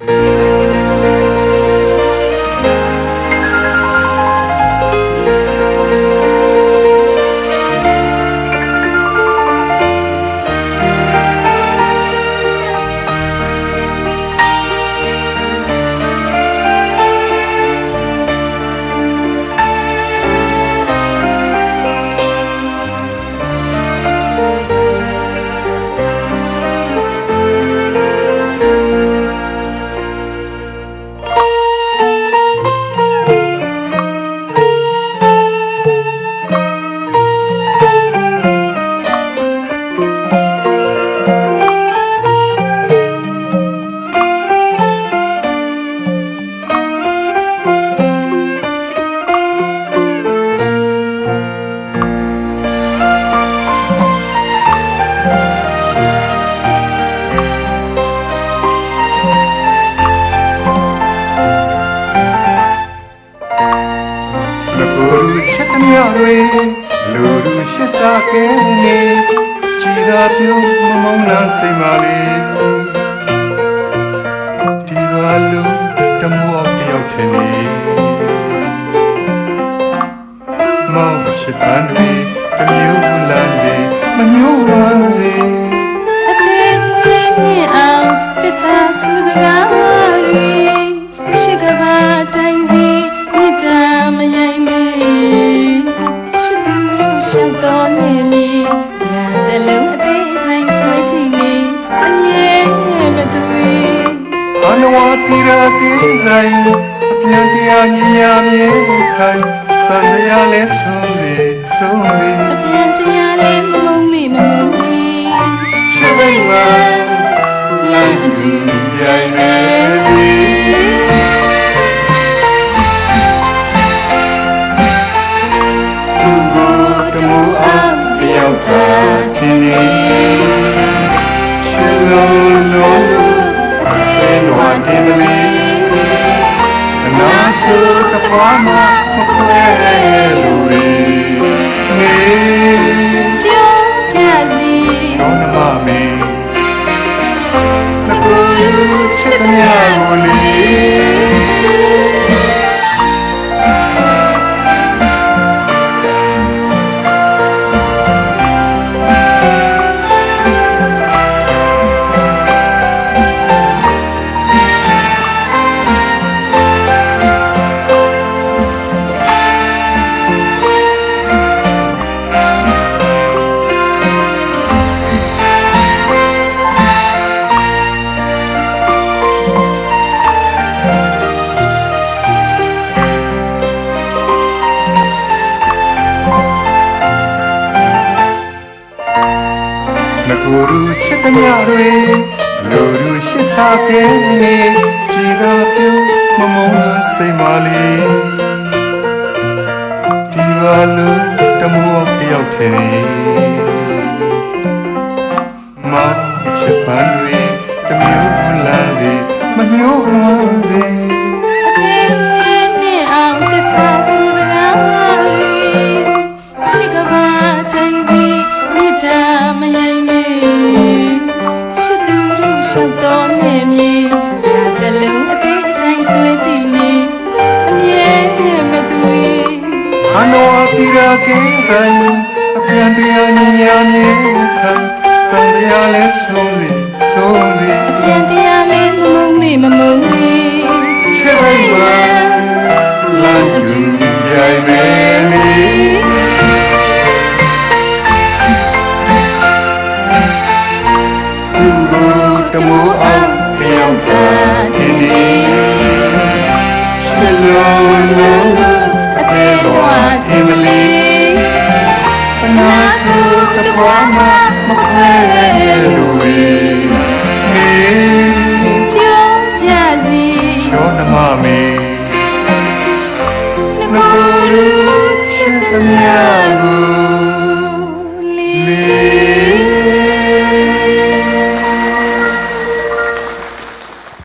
လ တွေလူလူရှစ်စားကဲနေကြည်သာပြုံးမမုန်းလန်းစိတ်မလေးဒီပါလူတမောက်တယောက်ထင်နေမောင်ချစ်ပန်းတွေတမျိုးလန်းစေမမျိုးလန်းစေအသေးလေးနဲ့အောင်တစ္ဆာဆူစကား တိရာကိဆိုင်အပြန်တရားညီညာမြေခိုင်သံတရားလဲဆုံးစေဆုံးစေ တင်မလီအနာစုကပွားမမခွဲလို့ ငကိုရူချစ်သမျှတွေလူလူရှစ်စားကဲနေကြည်သာပြုံးမမုန်းလားစိတ်မလေးဒီပါလူတမောတယောက်ထင်နေမောင်ချစ်ပန်း တို့ရှောက်တော်နေမည်ညာတလုံးအသေးဆိုင်ဆွဲတည်နေအမြဲမသွေအနောတိရာကင်းဆိုင်အပြန်တရားညီညာမြေခံတန်တရားလဲဆုံးစေဆုံးစေပြန်တရားလေးမမုံမိမမုံမိချစ်မိတ်ပါလမ်းအတူပြိုင်မ တမူအောင်တယောက်သာဒီနေ့ဆလုံးလုံးအသေးဘဝတင်မလီပနာစုသဘောမှာမခွဲလူကြီးဟေးပြောပြစီရောနမမေနမရူချစ်တဲ့မြတ်